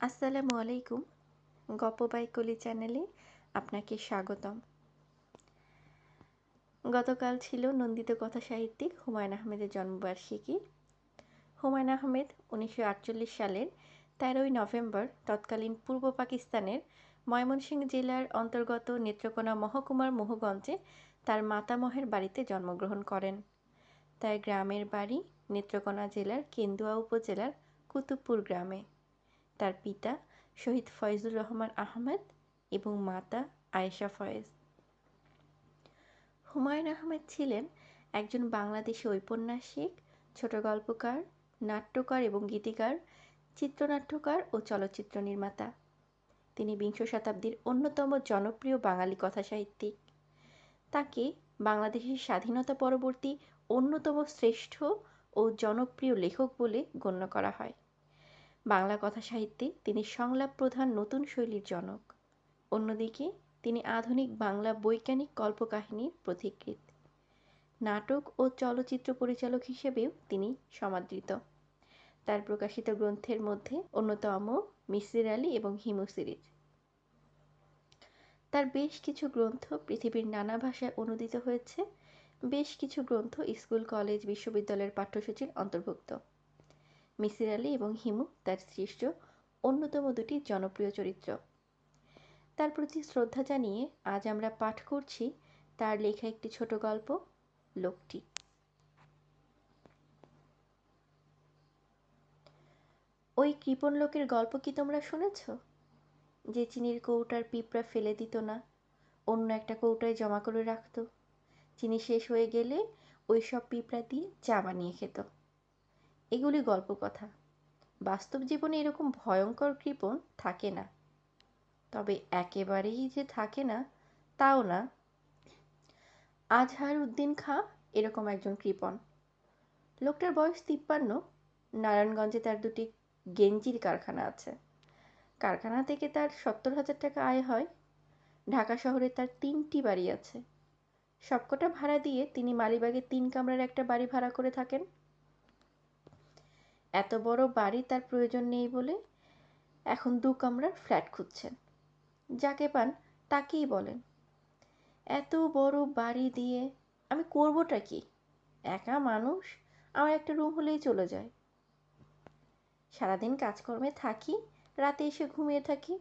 আসসালামু আলাইকুম গপ্প বাই কলি চ্যানেলে আপনাকে স্বাগতম। গতকাল ছিল নন্দিত কথা সাহিত্যিক হুমায়ুন আহমেদের জন্মবার্ষিকী। হুমায়ুন আহমেদ উনিশশো আটচল্লিশ সালের তেরোই নভেম্বর তৎকালীন পূর্ব পাকিস্তানের ময়মনসিংহ জেলার অন্তর্গত নেত্রকোনা মহকুমার মোহগঞ্জে তার মাতামহের বাড়িতে জন্মগ্রহণ করেন। তার গ্রামের বাড়ি নেত্রকোনা জেলার কেন্দুয়া উপজেলার কুতুবপুর গ্রামে। তার পিতা শহীদ ফয়জুর রহমান আহমেদ এবং মাতা আয়েশা ফয়েজ। হুমায়ুন আহমেদ ছিলেন একজন বাংলাদেশি ঔপন্যাসিক, ছোট গল্পকার, নাট্যকার এবং গীতিকার, চিত্রনাট্যকার ও চলচ্চিত্র নির্মাতা। তিনি বিংশ শতাব্দীর অন্যতম জনপ্রিয় বাঙালি কথাসাহিত্যিক। তাকে বাংলাদেশের স্বাধীনতা পরবর্তী অন্যতম শ্রেষ্ঠ ও জনপ্রিয় লেখক বলে গণ্য করা হয়। বাংলা কথা সাহিত্যে তিনি সংলাপ প্রধান নতুন শৈলীর জনক। অন্যদিকে, তিনি আধুনিক বাংলা বৈজ্ঞানিক কল্পকাহিনীর প্রতিকৃত নাটক ও চলচ্চিত্র পরিচালক হিসেবেও তিনি সমাদৃত। তার প্রকাশিত গ্রন্থের মধ্যে অন্যতম মিসির আলী এবং হিমু সিরিজ। তার বেশ কিছু গ্রন্থ পৃথিবীর নানা ভাষায় অনুদিত হয়েছে। বেশ কিছু গ্রন্থ স্কুল, কলেজ, বিশ্ববিদ্যালয়ের পাঠ্যসূচির অন্তর্ভুক্ত। মিসির আলী এবং হিমু, তার সৃষ্ট অন্যতম দুটি জনপ্রিয় চরিত্র। তার প্রতি শ্রদ্ধা জানিয়ে আজ আমরা পাঠ করছি তার লেখা একটি ছোট গল্প, লোকটি। ওই কৃপণ লোকের গল্প কি তোমরা শুনেছ? যে চিনির কৌটার পিঁপড়া ফেলে দিত না, অন্য একটা কৌটায় জমা করে রাখত। চিনি শেষ হয়ে গেলে ওই সব পিঁপড়া দিয়ে চা বানিয়ে খেত। এগুলি গল্প কথা। বাস্তব জীবনে এরকম ভয়ঙ্কর কৃপণ থাকে না। তবে একেবারেই যে থাকে না, তাও না। আজহার উদ্দিন খাঁ এরকম একজন কৃপণ। লোকটার বয়স তিপ্পান্ন। নারায়ণগঞ্জে তার দুটি গেঞ্জির কারখানা আছে। কারখানা থেকে তার সত্তর হাজার টাকা আয় হয়। ঢাকা শহরে তার তিনটি বাড়ি আছে। সবকটা ভাড়া দিয়ে তিনি মালিবাগে তিন কামরার একটা বাড়ি ভাড়া করে থাকেন। এত বড় বাড়ি তার প্রয়োজন নেই বলে এখন দু কামরার ফ্ল্যাট খুঁজছেন। যাকে পান তাকেই বলেন। এত বড় বাড়ি দিয়ে আমি করবোটা কি? একা মানুষ? আমার একটা রুম হলেই চলে যায়। সারাদিন কাজকর্মে থাকি, রাতে এসে ঘুমিয়ে থাকি।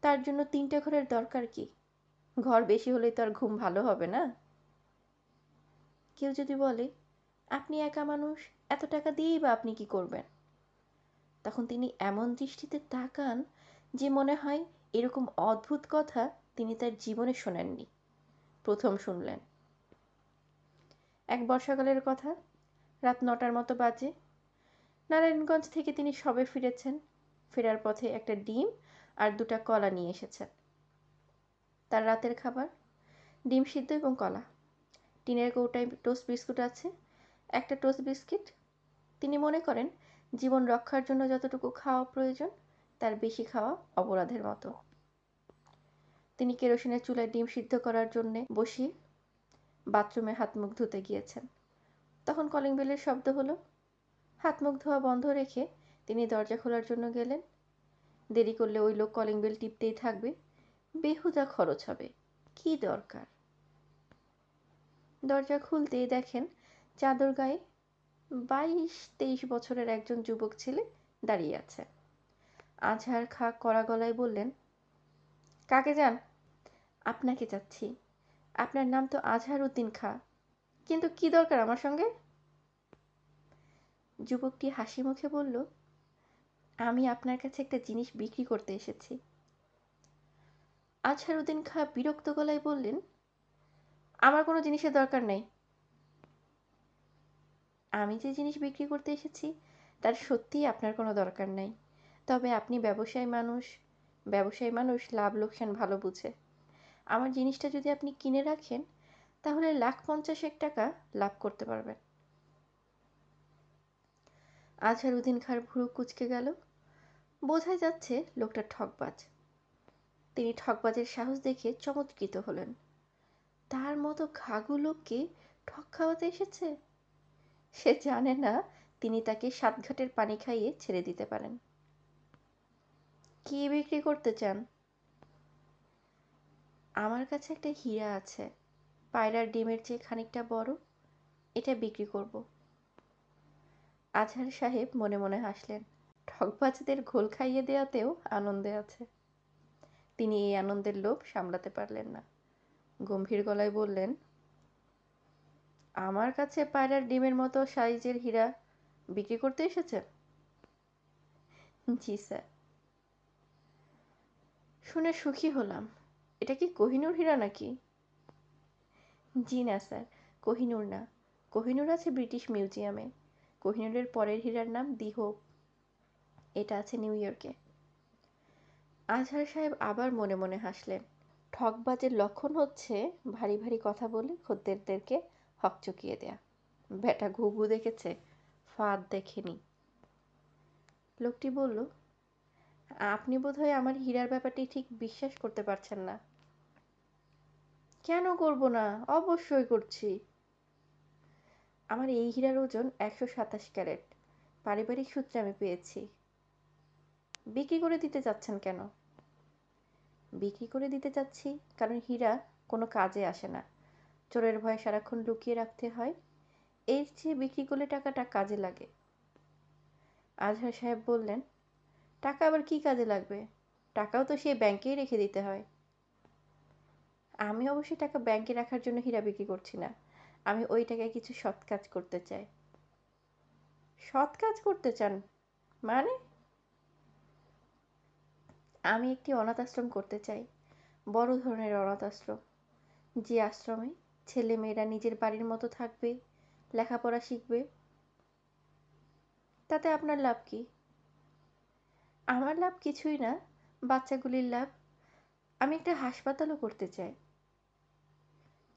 তার জন্য তিনটে ঘরের দরকার কি? ঘর বেশি হলে তো আর ঘুম ভালো হবে না? কেউ যদি বলে, আপনি একা মানুষ? এত টাকা দিয়েই বা আপনি কি করবেন? তখন তিনি এমন দৃষ্টিতে তাকান যে মনে হয় এরকম অদ্ভুত কথা তিনি তার জীবনে শোনেননি। প্রথম শুনলেন। এক বর্ষাকালের কথা, রাত নটার মতো বাজে। নারায়ণগঞ্জ থেকে তিনি সবে ফিরেছেন। ফেরার পথে একটা ডিম আর দুটা কলা নিয়ে এসেছেন। তার রাতের খাবার, ডিম সিদ্ধ এবং কলা। টিনের কৌটায় টোস্ট বিস্কুট আছে, একটা টোস্ট বিস্কিট তিনি মনে করেন, জীবন রক্ষার জন্য যতটুকু খাওয়া প্রয়োজন, তার বেশি খাওয়া অপরাধের মতো। তিনি কেরোসিনের চুলায় ডিম সিদ্ধ করার জন্য বসিয়ে বাথরুমে হাত মুখ ধুতে গিয়েছেন। তখন কলিং বেলের শব্দ হলো, হাত মুখ ধোয়া বন্ধ রেখে তিনি দরজা খোলার জন্য গেলেন। দেরি করলে ওই লোক কলিং বেল টিপতেই থাকবে। বেহুদা খরচ হবে। কি দরকার? দরজা খুলতেই দেখেন চাদর গায়ে বাইশ তেইশ বছরের একজন যুবক ছেলে দাঁড়িয়ে আছে। আজহার খা কড়া গলায় বললেন, কাকে যান? আপনাকে যাচ্ছি। আপনার নাম তো আজহার উদ্দিন খা। কিন্তু কি দরকার আমার সঙ্গে? যুবকটি হাসি মুখে বলল, আমি আপনার কাছে একটা জিনিস বিক্রি করতে এসেছি। আজহারউদ্দিন খা বিরক্ত গলায় বললেন, আমার কোনো জিনিসের দরকার নেই। আমি যে জিনিস বিক্রি করতে এসেছি, তার সত্যিই আপনার কোনো দরকার নেই। তবে আপনি ব্যবসায়ী মানুষ ব্যবসায়ী মানুষ লাভ লোকসান ভালো বুঝে। আমার জিনিসটা যদি আপনি কিনে রাখেন, তাহলে লাখ পঞ্চাশেক টাকা লাভ করতে পারবেন। আজহারউদ্দিন খার ভুরু কুচকে গেল। বোঝাই যাচ্ছে লোকটা ঠকবাজ। তিনি ঠকবাজের সাহস দেখে চমৎকৃত হলেন। তার মতো খাগু লোককে ঠক খাওয়াতে এসেছে? সে জানে না তিনি তাকে সাতঘাটের পানি খাইয়ে ছেড়ে দিতে পারেন। কি বিক্রি করতে চান? আমার কাছে একটা হীরা আছে। পায়রার ডিমের চেয়ে খানিকটা বড়। এটা বিক্রি করব। আজহার সাহেব মনে মনে হাসলেন। ঠকবাজদের ঘোল খাইয়ে দেওয়াতেও আনন্দে আছে। তিনি এই আনন্দের লোভ সামলাতে পারলেন না। গম্ভীর গলায় বললেন আমার কাছে পায়রার ডিমের মতো সাইজের হীরা বিক্রি করতে এসেছে? জি, স্যার। শুনে সুখী হলাম। এটা কি কোহিনূর হীরা নাকি? জি না, স্যার, কোহিনূর না। কোহিনূর আছে ব্রিটিশ মিউজিয়ামে। কোহিনূরের পরের হীরার নাম দি হোপ। এটা আছে নিউ ইয়র্কে। আজহার সাহেব আবার মনে মনে হাসলেন। ঠকবাজের লক্ষণ হচ্ছে ভারী ভারী কথা বলে খদ্দেরদেরকে হকচকিয়ে দেয়া। ব্যাটা ঘুঘু দেখেছে? ফাঁদ দেখেনি। লোকটি বলল, আপনি বোধহয় আমার হীরার ব্যাপারটি ঠিক বিশ্বাস করতে পারছেন না। কেন করব না? অবশ্যই করছি। আমার এই হীরার ওজন একশো সাতাশ ক্যারেট। পারিবারিক সূত্রে আমি পেয়েছি। বিক্রি করে দিতে চাচ্ছেন কেন? বিক্রি করে দিতে চাচ্ছি কারণ হীরা কোনো কাজে আসে না। চোরের ভয়ে সারাক্ষণ লুকিয়ে রাখতে হয়। এর চেয়ে বিক্রি করলে টাকাটা কাজে লাগে। আজহার সাহেব বললেন, টাকা আবার কি কাজে লাগবে? টাকাও তো সে ব্যাংকেই রেখে দিতে হয়। আমি অবশ্যই টাকা ব্যাংকে রাখার জন্য হীরা বিক্রি করছি না। আমি ওই টাকায় কিছু সৎ কাজ করতে চাই। সৎ কাজ করতে চান? মানে? আমি একটি অনাথ আশ্রম করতে চাই। বড় ধরনের অনাথ আশ্রম। যে আশ্রমে ছেলে মেয়েরা নিজের বাড়ির মতো থাকবে, লেখাপড়া শিখবে। তাতে আপনার লাভ কি? আমার লাভ কিছুই না, বাচ্চাগুলির লাভ। আমি একটা হাসপাতালও করতে চাই।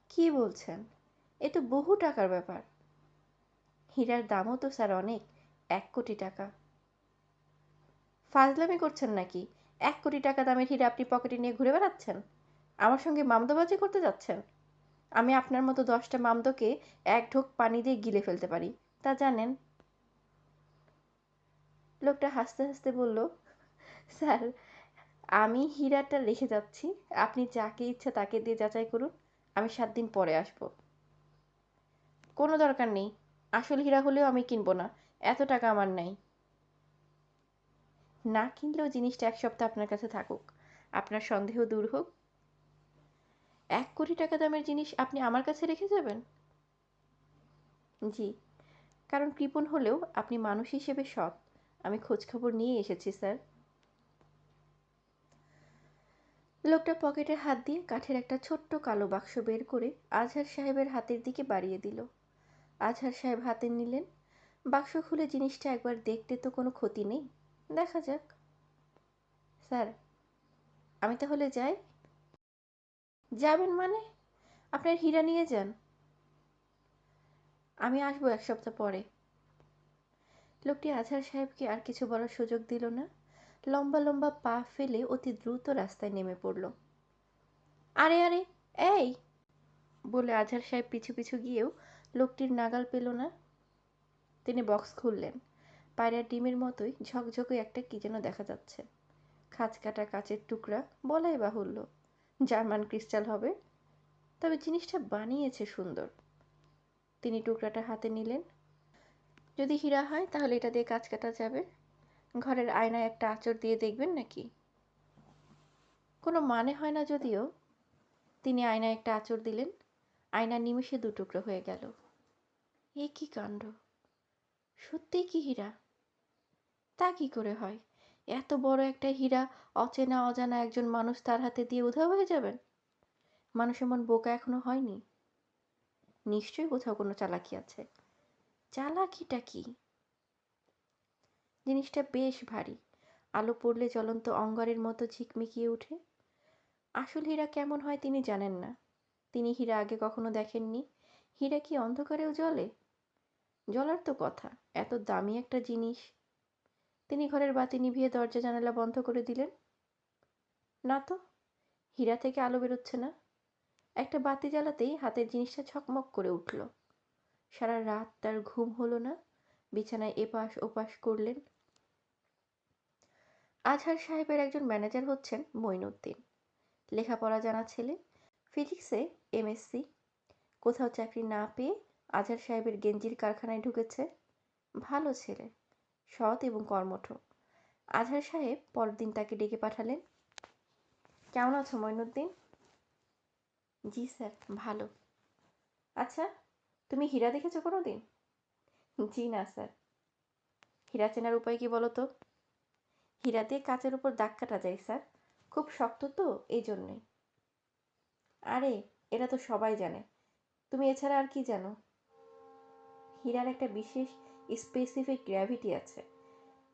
কি বলছেন? এ তো বহু টাকার ব্যাপার। হীরার দামও তো স্যার অনেক, এক কোটি টাকা। ফাজলামি করছেন নাকি? এক কোটি টাকা দামের হীরা আপনি পকেটে নিয়ে ঘুরে বেড়াচ্ছেন? আমার সঙ্গে মামদাবাজি করতে যাচ্ছেন? আমি আপনার মতো দশটা মামদোকে এক ঢোক পানি দিয়ে গিলে ফেলতে পারি। তা জানেন। লোকটা হাসতে হাসতে বলল, স্যার, আমি হীরাটা রেখে যাচ্ছি। আপনি যাকে ইচ্ছা তাকে দিয়ে যাচাই করুন। আমি সাত দিন পরে আসব। কোনো দরকার নেই। আসল হীরা হলেও আমি কিনবো না। এত টাকা আমার নেই। না কিনলেও জিনিসটা এক সপ্তাহ আপনার কাছে থাকুক। আপনার সন্দেহ দূর হোক। এক কোটি টাকা দামের জিনিস আপনি আমার কাছে রেখে যাবেন? জি। কারণ কৃপণ হলেও আপনি মানুষ হিসেবে সৎ। আমি খোঁজখবর নিয়ে এসেছি, স্যার। লোকটা পকেটে হাত দিয়ে কাঠের একটা ছোট্ট কালো বাক্স বের করে আজহার সাহেবের হাতের দিকে বাড়িয়ে দিল। আজহার সাহেব হাতে নিলেন। বাক্স খুলে জিনিসটা একবার দেখতে তো কোনো ক্ষতি নেই। দেখা যাক। স্যার, আমি তাহলে যাই। যাবেন মানে? আপনার হীরা নিয়ে যান। আমি আসব এক সপ্তাহ পরে। লোকটি আজহার সাহেবকে আর কিছু বলার সুযোগ দিল না। লম্বা লম্বা পা ফেলে অতি দ্রুত রাস্তায় নেমে পড়ল। আরে আরে, এই! বলে আজহার সাহেব পিছু পিছু গিয়েও লোকটির নাগাল পেল না। তিনি বক্স খুললেন। পায়রার ডিমের মতোই ঝকঝকে একটা কি যেন দেখা যাচ্ছে। খাঁচ কাটা কাচের টুকরা, বলাই বাহুল্য। জার্মান ক্রিস্টাল হবে। তবে জিনিসটা বানিয়েছে সুন্দর। তিনি টুকরাটা হাতে নিলেন। যদি হীরা হয়, তাহলে এটা দিয়ে কাজ কাটা যাবে। ঘরের আয়নায় একটা আঁচড় দিয়ে দেখবেন নাকি? কোনো মানে হয় না যদিও। তিনি আয়নায় একটা আঁচড় দিলেন। আয়না নিমেষে দু টুকরো হয়ে গেল। এ কি কাণ্ড? সত্যিই কি হীরা? তা কি করে হয়? এত বড় একটা হীরা অচেনা অজানা একজন মানুষ তার হাতে দিয়ে উধাও হয়ে যাবেন? মানুষ এমন বোকা এখনও হয়নি। নিশ্চয়ই কোথাও কোনো চালাকি আছে। চালাকিটা কি? জিনিসটা বেশ ভারী। আলো পড়লে জ্বলন্ত অঙ্গারের মতো ঝিকমিকিয়ে ওঠে। আসল হীরা কেমন হয় তিনি জানেন না। তিনি হীরা আগে কখনো দেখেননি। হীরা কি অন্ধকারেও জ্বলে? জ্বলার তো কথা। এত দামি একটা জিনিস। তিনি ঘরের বাতি নিভিয়ে দরজা জানালা বন্ধ করে দিলেন। না তো, হীরা থেকে আলো বেরোচ্ছে না। একটা বাতি জ্বালাতেই হাতের জিনিসটা ঝকমক করে উঠল। সারা রাত তার ঘুম হলো না, বিছানায় এপাশ ওপাশ করলেন। আজহার সাহেবের একজন ম্যানেজার হচ্ছেন মইনুদ্দিন লেখাপড়া জানা ছেলে, ফিজিক্সে এমএসসি। কোথাও চাকরি না পেয়ে আজহার সাহেবের গেঞ্জির কারখানায় ঢুকেছে। ভালো ছেলে। সৎ এবং কর্মঠ। আজহার সাহেব পরদিন তাকে ডেকে পাঠালেন। কেমন আছো মঈনুদ্দিন জি স্যার, ভালো। আচ্ছা তুমি হীরা দেখেছ কোনো দিন জি না স্যার। হীরা চেনার উপায় কি বলো তো? হীরা দিয়ে কাচের উপর দাগ কাটা যায় স্যার। খুব শক্ত তো এই জন্যে আরে, এটা তো সবাই জানে। তুমি এছাড়া আর কি জানো? হীরার একটা বিশেষ স্পেসিফিক গ্র্যাভিটি আছে।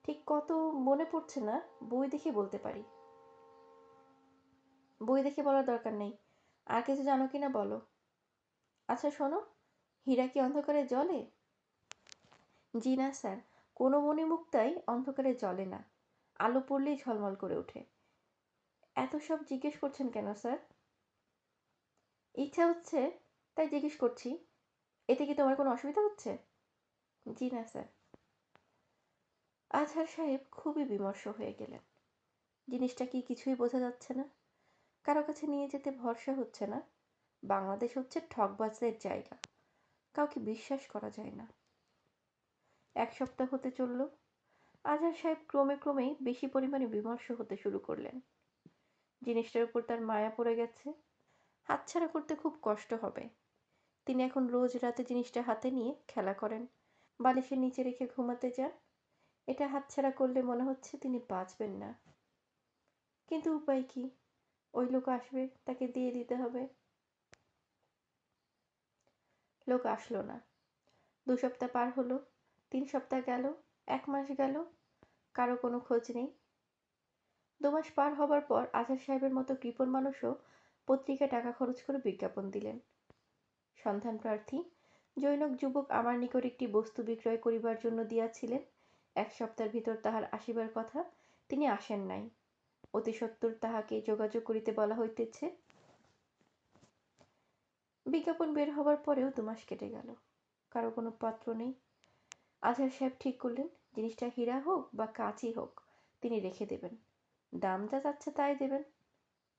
ঠিক কত মনে পড়ছে না, বই দেখে বলতে পারি। বই দেখে বলার দরকার নেই। আর কিছু জানো কি না বলো? আচ্ছা শোনো। হীরা কি অন্ধকারে জলে জি না, স্যার। কোনো মণিমুক্তাই অন্ধকারে জলে না। আলো পড়লেই ঝলমল করে ওঠে। এত সব জিজ্ঞেস করছেন কেন, স্যার? ইচ্ছা হচ্ছে, তাই জিজ্ঞেস করছি। এতে কি তোমার কোনো অসুবিধা হচ্ছে? জি না স্যার। আজহার সাহেব খুবই বিমর্ষ হয়ে গেলেন। জিনিসটা কি কিছুই বোঝা যাচ্ছে না। কারও কাছে নিয়ে যেতে ভরসা হচ্ছে না। বাংলাদেশ হচ্ছে ঠকবাজদের জায়গা। কাউকে বিশ্বাস করা যায় না। এক সপ্তাহ হতে চলল। আজহার সাহেব ক্রমে ক্রমেই বেশি পরিমাণে বিমর্ষ হতে শুরু করলেন। জিনিসটার উপর তার মায়া পড়ে গেছে। হাতছাড়া করতে খুব কষ্ট হবে। তিনি এখন রোজ রাতে জিনিসটা হাতে নিয়ে খেলা করেন। বালিশের নিচে রেখে ঘুমাতে যান। এটা হাতছাড়া করলে মনে হচ্ছে তিনি বাঁচবেন না। কিন্তু উপায় কি? ওই লোক আসবে, তাকে দিয়ে দিতে হবে। লোক আসলো না। দু সপ্তাহ পার হলো, তিন সপ্তাহ গেল, এক মাস গেল, কারও কোনো খোঁজ নেই। দু মাস পার হবার পর আজহার সাহেবের মতো কৃপণ মানুষও পত্রিকায় টাকা খরচ করে বিজ্ঞাপন দিলেন। সন্ধান প্রার্থী জৈনক যুবক আমার নিকট একটি বস্তু বিক্রয় করিবার জন্য দিয়াছিলেন। এক সপ্তাহের ভিতর তাহার আসিবার কথা তিনি আসেন নাই। অতি সত্বর তাহাকে যোগাযোগ করিতে বলা হইতেছে, বিজ্ঞাপন বের হবার পরেও দু মাস কেটে গেল, কারও কোনো পাত্র নেই। আজহার সাহেব ঠিক করলেন, জিনিসটা হীরা হোক বা কাঁচই হোক, তিনি রেখে দেবেন। দাম যা যাচ্ছে তাই দেবেন।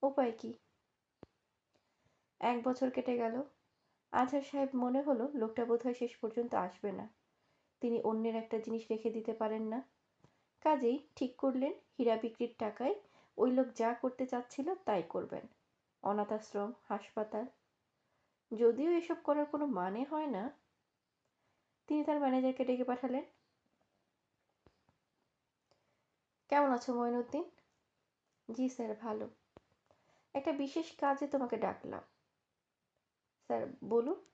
উপায় কি? এক বছর কেটে গেল আজহার সাহেব মনে হলো লোকটা বোধহয় শেষ পর্যন্ত আসবে না। তিনি অন্যের একটা জিনিস রেখে দিতে পারেন না। কাজেই ঠিক করলেন, হীরা বিক্রির টাকায় ওই লোক যা করতে চাচ্ছিল তাই করবেন। অনাথ আশ্রম হাসপাতাল। যদিও এসব করার কোনো মানে হয় না। তিনি তার ম্যানেজারকে ডেকে পাঠালেন। কেমন আছো মঈনুদ্দিন জি স্যার, ভালো। একটা বিশেষ কাজে তোমাকে ডাকলাম। স্যার, বলুন।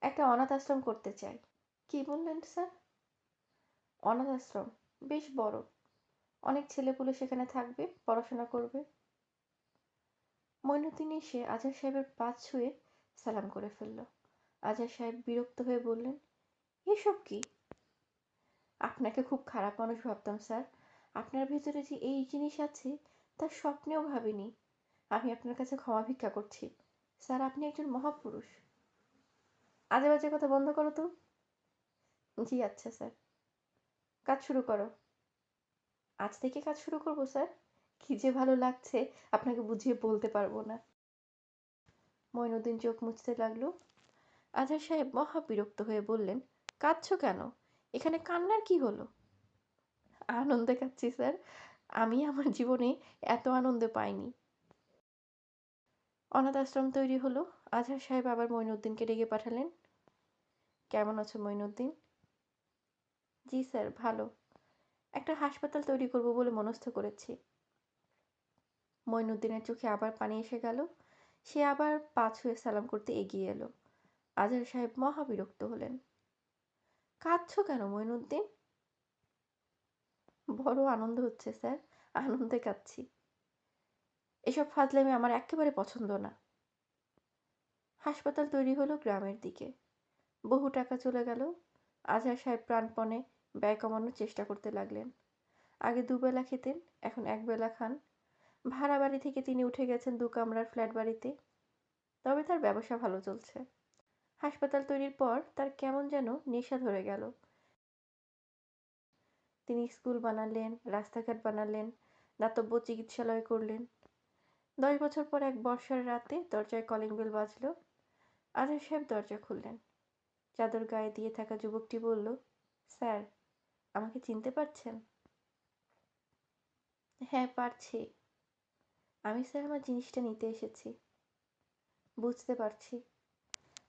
একটা অনাথ আশ্রম করতে চাই। কি বললেন স্যার? অনাথ আশ্রম? বেশ বড়। অনেক ছেলেপুলে সেখানে থাকবে, পড়াশোনা করবে। মইনুদ্দিন এসে আজহার সাহেবের পা ছুঁয়ে সালাম করে ফেলল। আজহার সাহেব বিরক্ত হয়ে বললেন, এসব কি? আপনাকে খুব খারাপ মানুষ ভাবতাম, স্যার। আপনার ভেতরে যে এই জিনিস আছে, তা স্বপ্নেও ভাবিনি। আমি আপনার কাছে ক্ষমা ভিক্ষা করছি। স্যার, আপনি একজন মহাপুরুষ। আজে বাজে কথা বন্ধ করো তো। জি আচ্ছা স্যার। কাজ শুরু করো। আজ থেকে কাজ শুরু করব, স্যার। কি যে ভালো লাগছে, আপনাকে বুঝিয়ে বলতে পারব না। মইনুদ্দিন চোখ মুছতে লাগল। আজহার সাহেব মহা বিরক্ত হয়ে বললেন, কাঁদছো কেন? এখানে কান্নার কি হলো? আনন্দে কাঁদছি, স্যার। আমি আমার জীবনে এত আনন্দ পাইনি। অনাথ আশ্রম তৈরি হলো। আজহার সাহেব আবার মইনুদ্দিনকে ডেকে পাঠালেন। কেমন আছো মইনুদ্দিন? জি স্যার, ভালো। একটা হাসপাতাল তৈরি করব বলে মনস্থ করেছি। মইনুদ্দিনের চোখে আবার পানি এসে গেল। সে আবার পা ছুঁয়ে সালাম করতে এগিয়ে এলো। আজহার সাহেব মহা বিরক্ত হলেন। কাঁদছ কেন মইনুদ্দিন? বড় আনন্দ হচ্ছে স্যার, আনন্দে কাঁদছি। এসব ফাজলামি আমার একেবারে পছন্দ না। হাসপাতাল তৈরি হলো গ্রামের দিকে। বহু টাকা চলে গেল। আজহার সাহেব প্রাণপণে ব্যয় কমানোর চেষ্টা করতে লাগলেন। আগে দুবেলা খেতেন, এখন একবেলা খান। ভাড়া বাড়ি থেকে তিনি উঠে গেছেন দু কামরার ফ্ল্যাট বাড়িতে। তবে তার ব্যবসা ভালো চলছে। হাসপাতাল তৈরির পর তার কেমন যেন নেশা ধরে গেল। তিনি স্কুল বানালেন, রাস্তাঘাট বানালেন, দাতব্য চিকিৎসালয় করলেন। দশ বছর পর এক বর্ষার রাতে দরজায় কলিং বেল বাজল। আজহার সাহেব দরজা খুললেন। চাদর গায়ে দিয়ে থাকা যুবকটি বলল, স্যার, আমাকে চিনতে পারছেন? হ্যাঁ পারছি। আমি স্যার আমার জিনিসটা নিতে এসেছি। বুঝতে পারছি।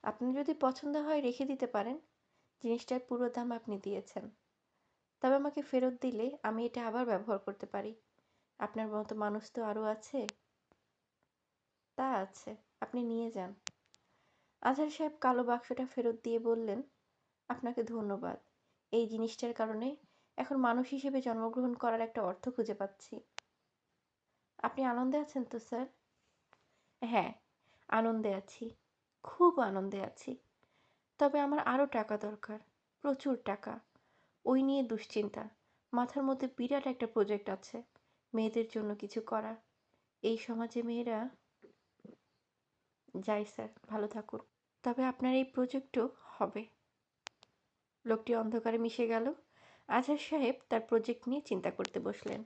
আপনি যদি পছন্দ হয় রেখে দিতে পারেন। জিনিসটার পুরো দাম আপনি দিয়েছেন। তবে আমাকে ফেরত দিলে আমি এটা আবার ব্যবহার করতে পারি। আপনার মতো মানুষ তো আরও আছে। তা আছে, আপনি নিয়ে যান। আজহার সাহেব কালো বাক্সটা ফেরত দিয়ে বললেন, আপনাকে ধন্যবাদ। এই জিনিসটার কারণে এখন মানুষ হিসেবে জন্মগ্রহণ করার একটা অর্থ খুঁজে পাচ্ছি। আপনি আনন্দে আছেন তো, স্যার? হ্যাঁ আনন্দে আছি, খুব আনন্দে আছি। তবে আমার আরও টাকা দরকার, প্রচুর টাকা। ওই নিয়ে দুশ্চিন্তা। মাথার মধ্যে বিরাট একটা প্রজেক্ট আছে, মেয়েদের জন্য কিছু করা এই সমাজে মেয়েরা যাই স্যার, ভালো থাকুন। তবে আপনার এই প্রজেক্টও হবে। লোকটি অন্ধকারে মিশে গেল। আজহার সাহেব তার প্রজেক্ট নিয়ে চিন্তা করতে বসলেন।